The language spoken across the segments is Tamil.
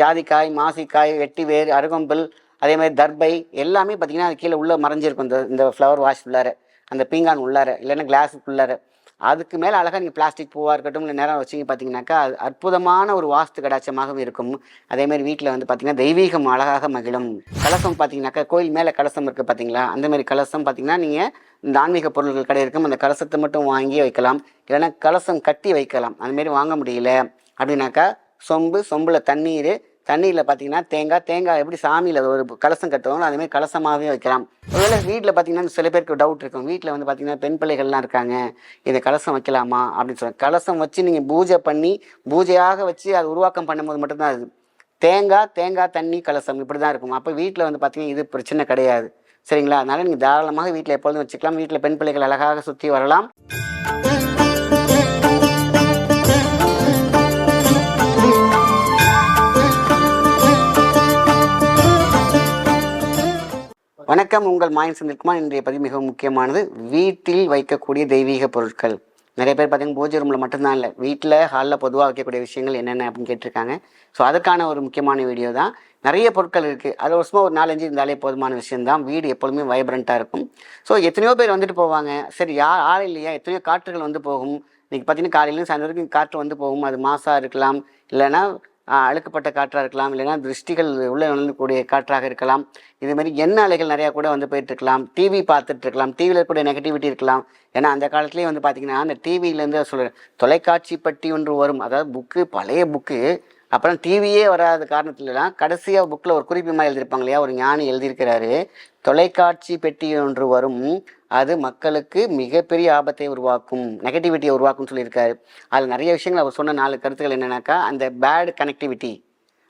ஜாதிக்காய் மாசிக்காய் வெட்டி வேர் அருகம்புல் அதே மாதிரி தர்பை எல்லாமே பார்த்தீங்கன்னா அது கீழே உள்ளே மறைஞ்சிருக்கும். இந்த இந்த ஃப்ளவர் வாஷ் உள்ளார அந்த பீங்கான் உள்ளார இல்லைன்னா கிளாஸுக்கு உள்ளார அதுக்கு மேலே அழகாக நீங்கள் பிளாஸ்டிக் பூவாக இருக்கட்டும் இல்லை நேரம் வச்சிங்க பார்த்தீங்கன்னாக்கா அது அற்புதமான ஒரு வாஸ்து கடாட்சமாகவும் இருக்கும். அதேமாதிரி வீட்டில் வந்து பார்த்தீங்கன்னா தெய்வீகம் அழகாக மகிழும். கலசம் பார்த்தீங்கன்னாக்கா கோயில் மேலே கலசம் இருக்குது பார்த்தீங்களா? அந்தமாரி கலசம் பார்த்தீங்கன்னா நீங்கள் இந்த ஆன்மீக பொருட்கள் கடை இருக்கும். அந்த கலசத்தை மட்டும் வாங்கி வைக்கலாம். இல்லைன்னா கலசம் கட்டி வைக்கலாம். அதுமாரி வாங்க முடியல அப்படின்னாக்கா சொம்பு சொம்பில் தண்ணீர். தண்ணியில் பார்த்தீங்கன்னா தேங்காய். தேங்காய் எப்படி சாமியில் ஒரு கலசம் கட்டுவாங்களோ அதே மாதிரி கலசமாகவே வைக்கலாம். ஒருவேளை வீட்டில் பார்த்தீங்கன்னா சில பேருக்கு டவுட் இருக்கும். வீட்டில் வந்து பார்த்தீங்கன்னா பெண் பிள்ளைகள்லாம் இருக்காங்க. இதை கலசம் வைக்கலாமா அப்படின்னு சொல்லி கலசம் வச்சு நீங்கள் பூஜை பண்ணி பூஜையாக வச்சு அது உருவாக்கம் பண்ணும்போது மட்டும்தான் அது. தேங்காய் தேங்காய் தண்ணி கலசம் இப்படி தான் இருக்கும். அப்போ வீட்டில் வந்து பார்த்தீங்கன்னா இது பிரச்சனை கிடையாது. சரிங்களா? அதனால நீங்கள் தாராளமாக வீட்டில் எப்பொழுதும் வச்சுக்கலாம். வீட்டில் பெண் பிள்ளைகள் அழகாக சுற்றி வரலாம். வணக்கம். உங்கள் மாயன் சந்திருக்குமார் இன்றைய பதிவு மிகவும் முக்கியமானது. வீட்டில் வைக்கக்கூடிய தெய்வீக பொருட்கள். நிறைய பேர் பார்த்தீங்கன்னா பூஜை ரூமில் மட்டும்தான் இல்லை. வீட்டில் ஹாலில் பொதுவாக வைக்கக்கூடிய விஷயங்கள் என்னென்ன அப்படின்னு கேட்டிருக்காங்க. ஸோ அதுக்கான ஒரு முக்கியமான வீடியோ தான். நிறைய பொருட்கள் இருக்குது அது ஒரு சும்மா ஒரு நாலஞ்சு இருந்தாலே போதுமான விஷயம்தான். வீடு எப்பொழுதுமே வைப்ரண்ட்டாக இருக்கும். ஸோ எத்தனையோ பேர் வந்துட்டு போவாங்க. சரி யார் ஆள் இல்லையா? எத்தனையோ காற்றுகள் வந்து போகும். இன்றைக்கி பார்த்தீங்கன்னா காலையிலேருந்து சாயந்தரம் வரைக்கும் காற்று வந்து போகும். அது மாசாக இருக்கலாம். இல்லைன்னா அழுக்கப்பட்ட காற்றாக இருக்கலாம் இல்லைன்னா திருஷ்டிகள் உள்ளே நுழையக்கூடிய காற்றாக இருக்கலாம். இது மாதிரி எண்ண அலைகள் நிறையா கூட வந்து போயிட்டு இருக்கலாம் டிவி பார்த்துட்டு இருக்கலாம் டிவியில் இருக்கக்கூடிய நெகட்டிவிட்டி இருக்கலாம். ஏன்னா அந்த காலத்துலேயே வந்து பார்த்திங்கன்னா அந்த டிவியிலேருந்து சொல்கிறேன் தொலைக்காட்சி பட்டி ஒன்று வரும். அதாவது புக்கு பழைய புக்கு அப்புறம் டிவியே வராத காரணத்துலலாம் கடைசியாக புக்கில் ஒரு குறிப்பு மாதிரி எழுதியிருப்பாங்க இல்லையா? ஒரு ஞானி எழுதியிருக்கிறாரு. தொலைக்காட்சி பெட்டி ஒன்று வரும். அது மக்களுக்கு மிகப்பெரிய ஆபத்தை உருவாக்கும் நெகட்டிவிட்டியை உருவாக்கும்னு சொல்லியிருக்காரு. அதில் நிறைய விஷயங்கள் அவர் சொன்ன நாலு கருத்துக்கள் என்னென்னாக்கா அந்த பேட் கனெக்டிவிட்டி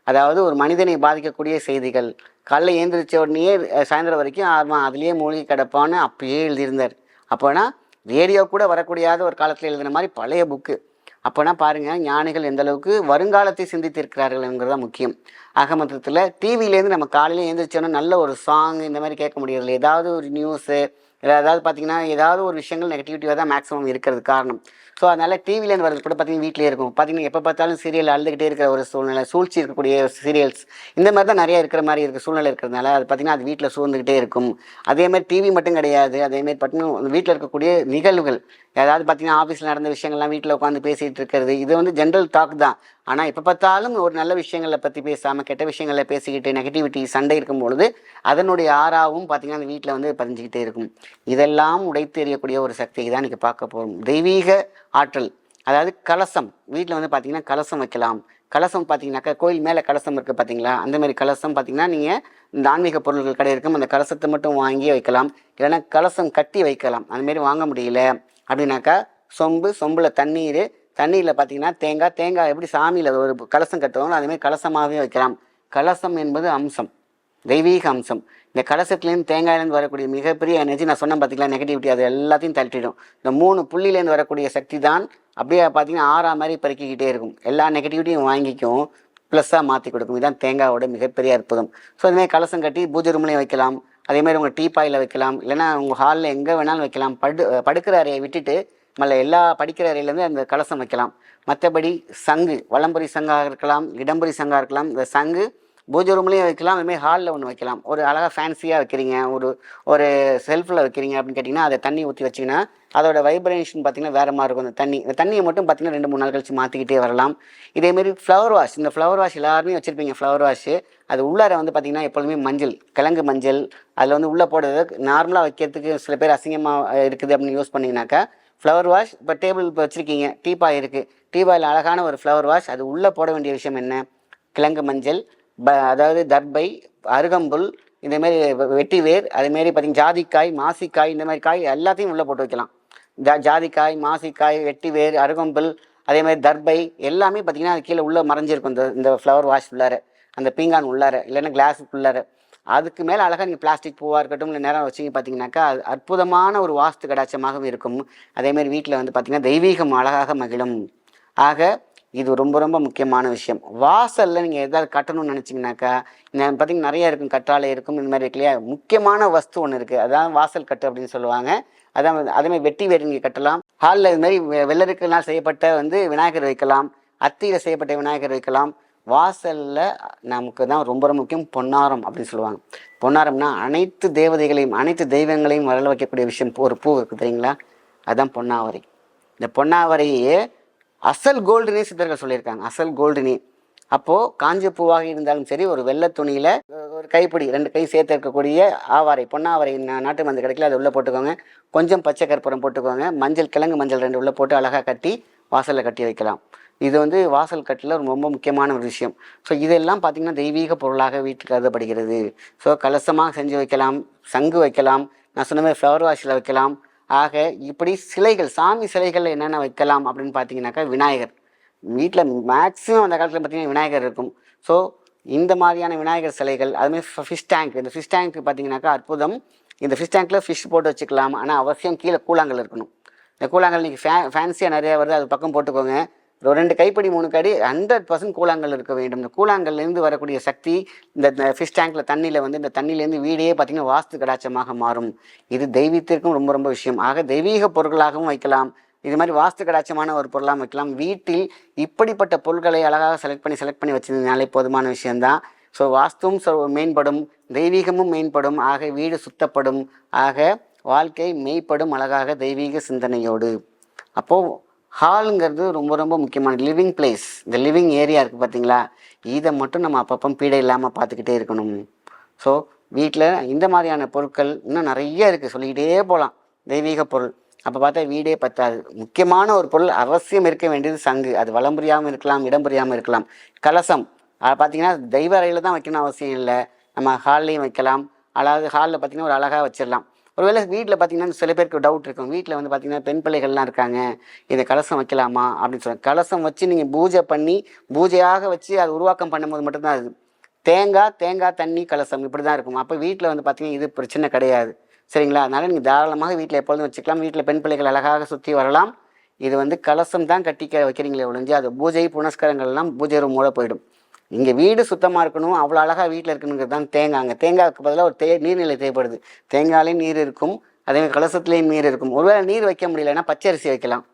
அதாவது ஒரு மனிதனை பாதிக்கக்கூடிய செய்திகள் காலைல ஏந்திரிச்ச உடனே சாயந்தரம் வரைக்கும் ஆர்வம் அதுலேயே மூழ்கி கிடப்பான்னு அப்பயே எழுதியிருந்தார். அப்போனா ரேடியோ கூட வரக்கூடியாத ஒரு காலத்தில் எழுதின மாதிரி பழைய புக்கு அப்போனா பாருங்கள் ஞானிகள் எந்த அளவுக்கு வருங்காலத்தை சிந்தித்திருக்கிறார்கள்ங்கிறது தான் முக்கியம். ஆக மொத்தத்தில் டிவிலேருந்து நம்ம காலையில் எழுந்திரிச்சோன்னா நல்ல ஒரு சாங் இந்த மாதிரி கேட்க முடியறதில்ல. ஏதாவது ஒரு நியூஸு இல்லை அதாவது பார்த்தீங்கன்னா ஏதாவது ஒரு விஷயங்கள் நெகட்டிவிட்டியாக தான் மேக்ஸிமம் இருக்கிறது காரணம். ஸோ அதனால் டிவிலேருந்து வரது கூட பார்த்தீங்கன்னா வீட்டிலே இருக்கும். பார்த்தீங்கன்னா எப்போ பார்த்தாலும் சீரியல் அழுதுகிட்டே இருக்கிற ஒரு சூழ்நிலை சூழ்ச்சி இருக்கக்கூடிய சீரியல்ஸ் இந்த மாதிரி தான் நிறைய இருக்கிற மாதிரி இருக்க சூழ்நிலை இருக்கிறதுனால அது பார்த்தீங்கன்னா அது வீட்டில் சூழ்ந்துக்கிட்டே இருக்கும். அதேமாதிரி டிவி மட்டும் கிடையாது. அதேமாதிரி பார்த்திங்கன்னா வீட்டில் இருக்கக்கூடிய நிகழ்வுகள் ஏதாவது பார்த்தீங்கன்னா ஆஃபீஸில் நடந்த விஷயங்கள்லாம் வீட்டில் உட்காந்து பேசிகிட்டு இருக்கிறது இது வந்து ஜென்ரல் டாக் தான். ஆனால் எப்போ பார்த்தாலும் ஒரு நல்ல விஷயங்களை பற்றி பேசாமல் கெட்ட விஷயங்களை பேசிக்கிட்டு நெகட்டிவிட்டி சண்டை இருக்கும் பொழுது அதனுடைய ஆறாவும் பார்த்தீங்கன்னா அந்த வீட்டில் வந்து பதிஞ்சுக்கிட்டே இருக்கும். இதெல்லாம் உடைத்து எறியக்கூடிய ஒரு சக்தியை தான் இன்றைக்கி பார்க்க போகிறோம் தெய்வீக ஆற்றல் அதாவது கலசம். வீட்டில் வந்து பார்த்தீங்கன்னா கலசம் வைக்கலாம். கலசம் பார்த்தீங்கன்னாக்கா கோயில் மேலே கலசம் இருக்குது பார்த்தீங்களா அந்த மாதிரி கலசம் பார்த்தீங்கன்னா நீங்கள் இந்த ஆன்மீக பொருட்கள் கடை இருக்கும் அந்த கலசத்தை மட்டும் வாங்கி வைக்கலாம். இல்லைன்னா கலசம் கட்டி வைக்கலாம். அந்தமாரி வாங்க முடியல. அப்படின்னாக்கா சொம்பு சொம்பில் தண்ணீர் தண்ணியில் பார்த்தீங்கன்னா தேங்காய் தேங்காய் எப்படி சாமியில் ஒரு கலசம் கட்டுவாங்களோ அதுமாதிரி கலசமாகவே வைக்கலாம். கலசம் என்பது அம்சம் தெய்வீக அம்சம். இந்த கலசத்துலேருந்து தேங்காயிலேருந்து வரக்கூடிய மிகப்பெரிய எனர்ஜி நான் சொன்னேன் பார்த்தீங்களா நெகட்டிவிட்டி அது எல்லாத்தையும் தள்ளிடும் இந்த மூணு புள்ளியிலேருந்து வரக்கூடிய சக்தி தான் அப்படியே பார்த்தீங்கன்னா ஆறா மாதிரி பெருக்கிக்கிட்டே இருக்கும். எல்லா நெகட்டிவிட்டியும் வாங்கிக்கும் ப்ளஸ்ஸாக மாற்றி கொடுக்கும். இதுதான் தேங்காயோட மிகப்பெரிய அற்புதம். ஸோ அதுமாதிரி கலசம் கட்டி பூஜை ரூம்லேயும் வைக்கலாம். அதே மாதிரி உங்கள் டீ பாயில் வைக்கலாம் இல்லைன்னா உங்கள் ஹாலில் எங்கே வேணாலும் வைக்கலாம். படு படுக்கிற அறையை விட்டுட்டு மல்ல எல்லா படிக்கிற அறையிலேருந்து அந்த கலசம் வைக்கலாம். மற்றபடி சங்கு வலம்புரி சங்காக இருக்கலாம் இடம்புரி சங்காக இருக்கலாம். இந்த சங்கு பூஜை ரூம்லேயும் வைக்கலாம் அதுமாதிரி ஹாலில் ஒன்று வைக்கலாம். ஒரு அழகாக ஃபேன்சியாக வைக்கிறீங்க ஒரு ஒரு செல்ஃபில் வைக்கிறீங்க அப்படின்னு கேட்டிங்கன்னா அதை தண்ணி ஊற்றி வச்சிங்கன்னா அதோட வைப்ரேஷன் பார்த்தீங்கன்னா வேறு மாதிரி இருக்கும் அந்த தண்ணி. இந்த தண்ணியை மட்டும் பார்த்தீங்கன்னா ரெண்டு மூணு நாள் கழிச்சு மாற்றிக்கிட்டே வரலாம். இதேமாரி ஃப்ளவர் வாஷ் இந்த ஃப்ளவர் வாஷ் எல்லாருமே வச்சுருப்பீங்க ஃப்ளவர் வாஷ் அது உள்ளார வந்து பார்த்தீங்கன்னா எப்பொழுதுமே மஞ்சள் கிழங்கு மஞ்சள் அதில் வந்து உள்ளே போடுறது நார்மலாக வைக்கிறதுக்கு சில பேர் அசிங்கமாக இருக்குது அப்படின்னு யூஸ் பண்ணிங்கனாக்கா ஃப்ளவர் வாஷ் இப்போ டேபிள் இப்போ வச்சுருக்கீங்க டீபாய் இருக்குது டீபாயில் அழகான ஒரு ஃப்ளவர் வாஷ் அது உள்ளே போட வேண்டிய விஷயம் என்ன? கிழங்கு மஞ்சள் ப அதாவது தர்பை அருகம்புல் இதேமாரி வெட்டி வேர் அதேமாரி பார்த்தீங்கன்னா ஜாதிக்காய் மாசிக்காய் இந்த மாதிரி காய் எல்லாத்தையும் உள்ளே போட்டு வைக்கலாம். ஜா ஜாதிக்காய் மாசிக்காய் வெட்டி வேர் அருகம்புல் அதே மாதிரி தர்பை எல்லாமே பார்த்தீங்கன்னா அது கீழே உள்ளே மறைஞ்சிருக்கும். இந்த இந்த ஃப்ளவர் வாஷ் உள்ளார அந்த பீங்கான் உள்ளார இல்லைன்னா கிளாஸுக்கு உள்ளார அதுக்கு மேலே அழகாக நீங்கள் பிளாஸ்டிக் பூவாக இருக்கட்டும் இல்லை நேரம் வச்சிங்க பார்த்தீங்கன்னாக்கா அது அற்புதமான ஒரு வாஸ்து கடாட்சமாகவும் இருக்கும். அதேமாதிரி வீட்டில் வந்து பார்த்திங்கன்னா தெய்வீகம் அழகாக மகிழும். ஆக இது ரொம்ப ரொம்ப முக்கியமான விஷயம். வாசலில் நீங்கள் எதாவது கட்டணும்னு நினச்சிங்கனாக்கா பார்த்தீங்கன்னா நிறைய இருக்கும் கற்றாழை இருக்கும் இந்த மாதிரி இருக்கு இல்லையா? முக்கியமான வஸ்து ஒன்று இருக்குது அதான் வாசல் கட்டு அப்படின்னு சொல்லுவாங்க. அதான் அதேமாதிரி அதே மாதிரி வெட்டி வேறு நீங்கள் கட்டலாம். ஹாலில் இது மாதிரி வெ- வெள்ளரிக்கனால் செய்யப்பட்ட வந்து விநாயகர் வைக்கலாம். அத்தியில் செய்யப்பட்ட விநாயகர் வைக்கலாம். வாசலில் நமக்கு தான் ரொம்ப ரொம்ப முக்கியம் பொன்னாரம் அப்படின்னு சொல்லுவாங்க. பொன்னாரம்னா அனைத்து தேவதைகளையும் அனைத்து தெய்வங்களையும் வரல வைக்கக்கூடிய விஷயம். ஒரு பூ இருக்குது தெரியுங்களா? அதுதான் பொன்னாவரை. இந்த பொன்னாவரையே அசல் கோல்டுனே சித்தர்கள் சொல்லியிருக்காங்க. அசல் கோல்டுனே. அப்போது காஞ்ச பூவாக இருந்தாலும் சரி ஒரு வெள்ளை துணியில் ஒரு கைப்பிடி ரெண்டு கை சேர்த்து இருக்கக்கூடிய ஆவாரை பொன்னாவரை நாட்டு மருந்து கிடைக்கல அதை உள்ளே போட்டுக்கோங்க. கொஞ்சம் பச்சை கற்பூரம் போட்டுக்கோங்க. மஞ்சள் கிழங்கு மஞ்சள் ரெண்டு உள்ளே போட்டு அழகாக கட்டி வாசலில் கட்டி வைக்கலாம். இது வந்து வாசல் கட்டில் ரொம்ப முக்கியமான ஒரு விஷயம். ஸோ இதெல்லாம் பார்த்திங்கன்னா தெய்வீக பொருளாக வீட்டுக்கு கருதப்படுகிறது. ஸோ கலசமாக செஞ்சு வைக்கலாம் சங்கு வைக்கலாம். நான் சொன்ன மாதிரி ஃப்ளவர் வாஷில் வைக்கலாம். ஆக இப்படி சிலைகள் சாமி சிலைகள் என்னென்ன வைக்கலாம் அப்படின்னு பார்த்தீங்கன்னாக்கா விநாயகர். வீட்டில் மேக்ஸிமம் அந்த காலத்தில் பார்த்தீங்கன்னா விநாயகர் இருக்கும். ஸோ இந்த மாதிரியான விநாயகர் சிலைகள் அதுமாதிரி ஃபிஷ் டேங்க் இந்த ஃபிஷ் டேங்க் பார்த்தீங்கன்னாக்கா அற்புதம். இந்த ஃபிஷ் டேங்க்கில் ஃபிஷ் போட்டு வச்சுக்கலாம். ஆனால் அவசியம் கீழே கூழாங்கல் இருக்கணும். இந்த கூழாங்கல் இன்றைக்கி ஃபே ஃபேன்சியாக நிறையா வருது. அது பக்கம் போட்டுக்கோங்க. ரெண்டு கைப்படி மூணு கடி ஹண்ட்ரட் பர்சன்ட் கூழாங்கல் இருக்க வேண்டும். இந்த கூழாங்கல்லேருந்து வரக்கூடிய சக்தி இந்த ஃபிஷ் டேங்க்கில் தண்ணியில் வந்து இந்த தண்ணியிலேருந்து வீடே பார்த்திங்கன்னா வாஸ்து கடாச்சமாக மாறும். இது தெய்வீகத்திற்கும் ரொம்ப ரொம்ப விஷயம். ஆக தெய்வீக பொருட்களாகவும் வைக்கலாம். இது மாதிரி வாஸ்து கடாட்சமான ஒரு பொருளாக வைக்கலாம். வீட்டில் இப்படிப்பட்ட பொருட்களை அழகாக செலக்ட் பண்ணி செலக்ட் பண்ணி வச்சிருந்தனாலே போதுமான விஷயம்தான். ஸோ வாஸ்துவும் மேம்படும் தெய்வீகமும் மேம்படும். ஆக வீடு சுத்தப்படும். ஆக வாழ்க்கை மெய்ப்படும் அழகாக தெய்வீக சிந்தனையோடு. அப்போது ஹாலுங்கிறது ரொம்ப ரொம்ப முக்கியமான லிவிங் பிளேஸ். இந்த லிவிங் ஏரியா இருக்குது பார்த்தீங்களா இதை மட்டும் நம்ம அப்பப்போ பீடை இல்லாமல் பார்த்துக்கிட்டே இருக்கணும். ஸோ வீட்டில் இந்த மாதிரியான பொருட்கள் இன்னும் நிறைய இருக்குது சொல்லிக்கிட்டே போகலாம் தெய்வீக பொருள். அப்போ பார்த்தா வீடே பத்தாது. முக்கியமான ஒரு பொருள் அவசியம் இருக்க வேண்டியது சங்கு. அது வளம் புரியாமல் இருக்கலாம் இடம் புரியாமல் இருக்கலாம். கலசம். அதை பார்த்தீங்கன்னா தெய்வ அறையில் தான் வைக்கணும் அவசியம் இல்லை. நம்ம ஹால்லையும் வைக்கலாம். அதாவது ஹாலில் பார்த்தீங்கன்னா ஒரு அழகாக வச்சிடலாம். ஒருவேளை வீட்டில் பார்த்தீங்கன்னா சில பேருக்கு டவுட் இருக்கும். வீட்டில் வந்து பார்த்தீங்கன்னா பெண் பிள்ளைகள்லாம் இருக்காங்க. இதை கலசம் வைக்கலாமா? அப்படின்னு சொல்லுவாங்க கலசம் வச்சு நீங்கள் பூஜை பண்ணி பூஜையாக வச்சு அது உருவாக்கம் பண்ணும்போது மட்டும்தான் அது. தேங்காய் தேங்காய் தண்ணி கலசம் இப்படி தான் இருக்கும். அப்போ வீட்டில் வந்து பார்த்தீங்கன்னா இது பிரச்சனை கிடையாது. சரிங்களா? அதனால் நீங்கள் தாராளமாக வீட்டில் எப்பொழுதும் வச்சுக்கலாம். வீட்டில் பெண் பிள்ளைகள் அழகாக சுற்றி வரலாம். இது வந்து கலசம் தான் கட்டிக்க வைக்கிறீங்களே ஒழிஞ்சு அது பூஜை புனஸ்காரங்கள்லாம் பூஜை பூஜை ரூமோட போயிடும். இங்கே வீடு சுத்தமாக இருக்கணும் அவ்வளோ அழகாக வீட்டில் இருக்கணுங்கிறது தான் தேங்காய். அங்கே தேங்காய்க்கு பதிலாக ஒரு தே நீர்நிலை தேவைப்படுது. தேங்காயிலையும் நீர் இருக்கும் அதே மாதிரி கலசத்துலேயும் நீர் இருக்கும். ஒருவேளை நீர் வைக்க முடியலன்னா பச்சரிசி வைக்கலாம்.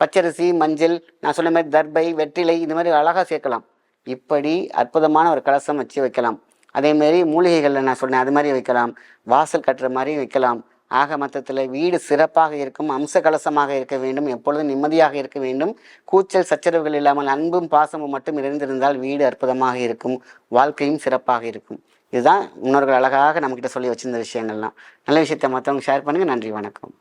பச்சரிசி மஞ்சள் நான் சொன்ன மாதிரி தர்பை வெற்றிலை இந்த மாதிரி அழகாக சேர்க்கலாம். இப்படி அற்புதமான ஒரு கலசம் வச்சு வைக்கலாம். அதேமாரி மூலிகைகளில் நான் சொன்னேன் அது மாதிரி வைக்கலாம். வாசல் கட்டுற மாதிரியும் வைக்கலாம். ஆக மொத்தத்தில் வீடு சிறப்பாக இருக்கும் அம்ச கலசமாக இருக்க வேண்டும் எப்பொழுதும் நிம்மதியாக இருக்க வேண்டும். கூச்சல் சச்சரவுகள் இல்லாமல் அன்பும் பாசமும் மட்டும் இருந்திருந்தால் வீடு அற்புதமாக இருக்கும் வாழ்க்கையும் சிறப்பாக இருக்கும். இதுதான் முன்னோர்கள் அழகாக நம்மக்கிட்ட சொல்லி வச்சிருந்த விஷயங்கள்லாம். நல்ல விஷயத்தை மற்றவங்க ஷேர் பண்ணுங்கள் நன்றி வணக்கம்.